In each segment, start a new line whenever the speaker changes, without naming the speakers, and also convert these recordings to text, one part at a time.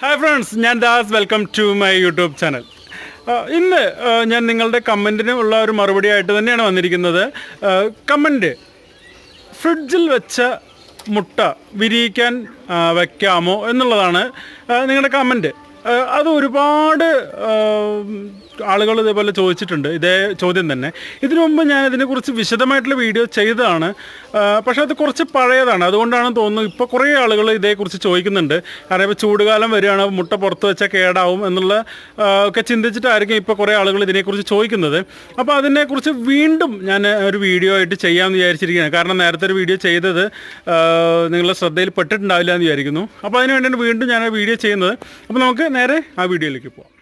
Hi friends ഞാൻ Das. Welcome to my YouTube channel ഇന്ന് ഞാൻ നിങ്ങളുടെ കമന്റിന് ഉള്ള ഒരു മറുപടി ആയിട്ട് തന്നെയാണ് വന്നിരിക്കുന്നത്. കമന്റ് ഫ്രിഡ്ജിൽ വെച്ച മുട്ട വിരിയിക്കാൻ വയ്ക്കാമോ എന്നുള്ളതാണ് നിങ്ങളുടെ കമന്റ് അത് ഒരുപാട് ആളുകൾ ഇതേപോലെ ചോദിച്ചിട്ടുണ്ട്. ഇതേ ചോദ്യം തന്നെ. ഇതിനു മുമ്പ് ഞാൻ ഇതിനെക്കുറിച്ച് വിശദമായിട്ടുള്ള വീഡിയോ ചെയ്തതാണ്. പക്ഷേ അത് കുറച്ച് പഴയതാണ്. അതുകൊണ്ടാണ് തോന്നുന്നു ഇപ്പോൾ കുറേ ആളുകൾ ഇതേക്കുറിച്ച് ചോദിക്കുന്നുണ്ട്. കാരണം ഇപ്പോൾ ചൂടുകാലം വരികയാണ് മുട്ട പുറത്ത് വെച്ചാൽ കേടാവും എന്നുള്ള ഒക്കെ ചിന്തിച്ചിട്ടായിരിക്കും ഇപ്പോൾ കുറേ ആളുകൾ ഇതിനെക്കുറിച്ച് ചോദിക്കുന്നത്. അപ്പോൾ അതിനെക്കുറിച്ച് വീണ്ടും ഞാൻ ഒരു വീഡിയോ ആയിട്ട് ചെയ്യാമെന്ന് വിചാരിച്ചിരിക്കുകയാണ്. കാരണം നേരത്തെ ഒരു വീഡിയോ ചെയ്തത് നിങ്ങളുടെ ശ്രദ്ധയിൽ പെട്ടിട്ടുണ്ടാവില്ല എന്ന് വിചാരിക്കുന്നു. അപ്പോൾ അതിന് വീണ്ടും ഞാൻ വീഡിയോ ചെയ്യുന്നത്. അപ്പോൾ നമുക്ക് നേരെ ആ വീഡിയോയിലേക്ക് പോവാം.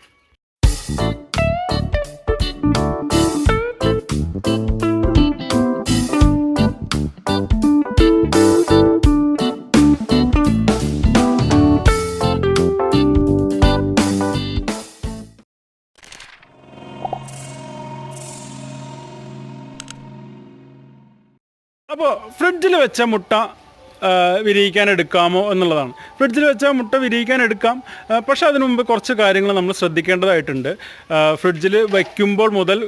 അപ്പോൾ ഫ്രിഡ്ജിൽ വെച്ച മുട്ട വിരിയിക്കാൻ എടുക്കാമോ എന്നുള്ളതാണ്. ഫ്രിഡ്ജിൽ വെച്ചാൽ മുട്ട വിരിയിക്കാൻ എടുക്കാം. പക്ഷേ അതിനു മുമ്പ് കുറച്ച് കാര്യങ്ങൾ നമ്മൾ ശ്രദ്ധിക്കേണ്ടതായിട്ടുണ്ട്. ഫ്രിഡ്ജിൽ വയ്ക്കുമ്പോൾ മുതൽ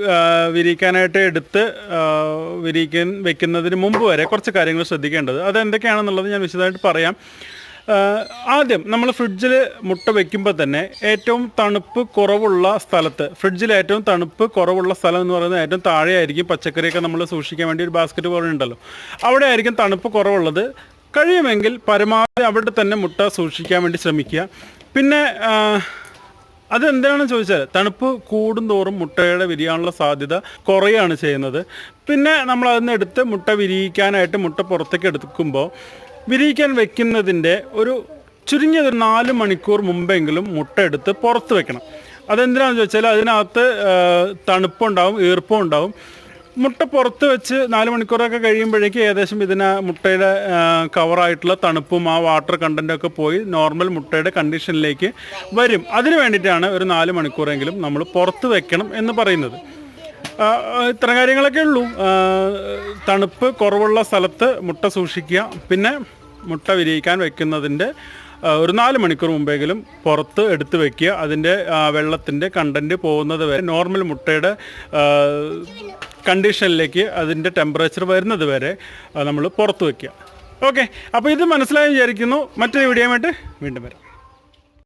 വിരിയിക്കാനായിട്ട് എടുത്ത് വിരിയിക്കാൻ വെക്കുന്നതിന് മുമ്പ് വരെ കുറച്ച് കാര്യങ്ങൾ ശ്രദ്ധിക്കേണ്ടത്. അതെന്തൊക്കെയാണെന്നുള്ളത് ഞാൻ വിശദമായിട്ട് പറയാം. ആദ്യം നമ്മൾ ഫ്രിഡ്ജിൽ മുട്ട വെക്കുമ്പോൾ തന്നെ ഏറ്റവും തണുപ്പ് കുറവുള്ള സ്ഥലത്ത് ഫ്രിഡ്ജിൽ ഏറ്റവും തണുപ്പ് കുറവുള്ള സ്ഥലം എന്ന് പറയുന്നത് ഏറ്റവും താഴെയായിരിക്കും പച്ചക്കറിയൊക്കെ നമ്മൾ സൂക്ഷിക്കാൻ വേണ്ടി ഒരു ബാസ്ക്കറ്റ് പോലെ ഉണ്ടല്ലോ. അവിടെ ആയിരിക്കും തണുപ്പ് കുറവുള്ളത്. കഴിയുമെങ്കിൽ പരമാവധി അവിടെ തന്നെ മുട്ട സൂക്ഷിക്കാൻ വേണ്ടി ശ്രമിക്കുക. പിന്നെ അതെന്താണെന്ന് ചോദിച്ചാൽ തണുപ്പ് കൂടുന്തോറും മുട്ടയുടെ വിരിയാനുള്ള സാധ്യത കുറയാണ് ചെയ്യുന്നത്. പിന്നെ നമ്മൾ അതിന് എടുത്ത് മുട്ട വിരിയിക്കാനായിട്ട് മുട്ട പുറത്തേക്ക് എടുക്കുമ്പോൾ വിരിയിക്കാൻ വെക്കുന്നതിന്റെ ഒരു ചുരുങ്ങിയത് ഒരു നാല് മണിക്കൂർ മുമ്പെങ്കിലും മുട്ട എടുത്ത് പുറത്ത് വെക്കണം. അതെന്തിനാണെന്ന് ചോദിച്ചാൽ അതിനകത്ത് തണുപ്പുണ്ടാവും ഈർപ്പം ഉണ്ടാവും മുട്ട പുറത്ത് വെച്ച് നാല് മണിക്കൂറൊക്കെ കഴിയുമ്പോഴേക്കും ഏകദേശം ഇതിന് മുട്ടയുടെ കവറായിട്ടുള്ള തണുപ്പും ആ വാട്ടർ കണ്ടന്റും ഒക്കെ പോയി നോർമൽ മുട്ടയുടെ കണ്ടീഷനിലേക്ക് വരും. അതിന് വേണ്ടിയിട്ടാണ് ഒരു നാല് മണിക്കൂറെങ്കിലും നമ്മൾ പുറത്ത് വെക്കണം എന്ന് പറയുന്നത്. ഇത്തരം കാര്യങ്ങളൊക്കെ ഉള്ളൂ. തണുപ്പ് കുറവുള്ള സ്ഥലത്ത് മുട്ട സൂക്ഷിക്കുക. പിന്നെ മുട്ട വിരിയിക്കാൻ വെക്കുന്നതിന്റെ ഒരു നാല് മണിക്കൂർ മുമ്പെങ്കിലും പുറത്ത് എടുത്ത് വെക്കുക. അതിന്റെ വെള്ളത്തിന്റെ കണ്ടന്റ് പോകുന്നത് വരെ നോർമൽ മുട്ടയുടെ കണ്ടീഷനിലേക്ക് അതിന്റെ ടെമ്പറേച്ചർ വരുന്നത് വരെ നമ്മൾ പുറത്ത് വയ്ക്കുക ഓക്കെ അപ്പോൾ ഇത് മനസ്സിലായി വിചാരിക്കുന്നു. മറ്റൊരു വീഡിയോ ആയിട്ട് വീണ്ടും വരാം.